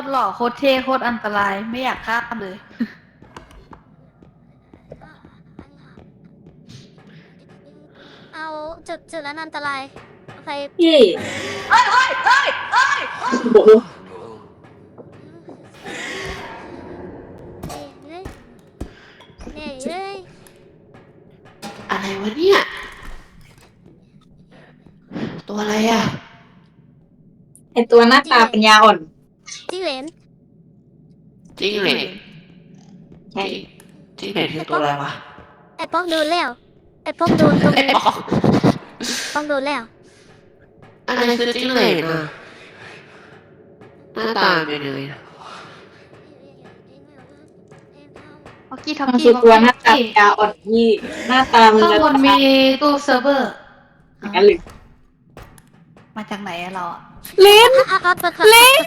ตรหล่อโคตรเท่โคตรอันตรายไม่อยากข้ามเลย เอาจุดจุดนั้นอันตรายใครพี่เอ้ยเอ้ยเอ้ยเอ้ยโอ้โหเนี่ยเนี่ยเอ้ยอะไรวะเนี่ย ตัวอะไรอะไอตัวหน้าตาปัญญาอ่อน ที่เหลนจริงเหรนใช่จริงเหรนคือตัวอะไรวะไอ้ป๊อกโดนแล้วไอ้ป๊อกโดนตรงไอ้นี้ปอกป๊อกโดนแล้วอะไรคือจิ้งเหลนอะหน้าตาเป็นยังไงอะพ็อกกี้ท็อกมันกี้คือตัวหน้าตาปัญญาอ่อนที่หน้าตามันข้างจะบนมีตู้เซิร์ฟเวอร์ อย่างนั้นเลยมาจากไหนอะเราอะ เล่นอะอะอะเล่น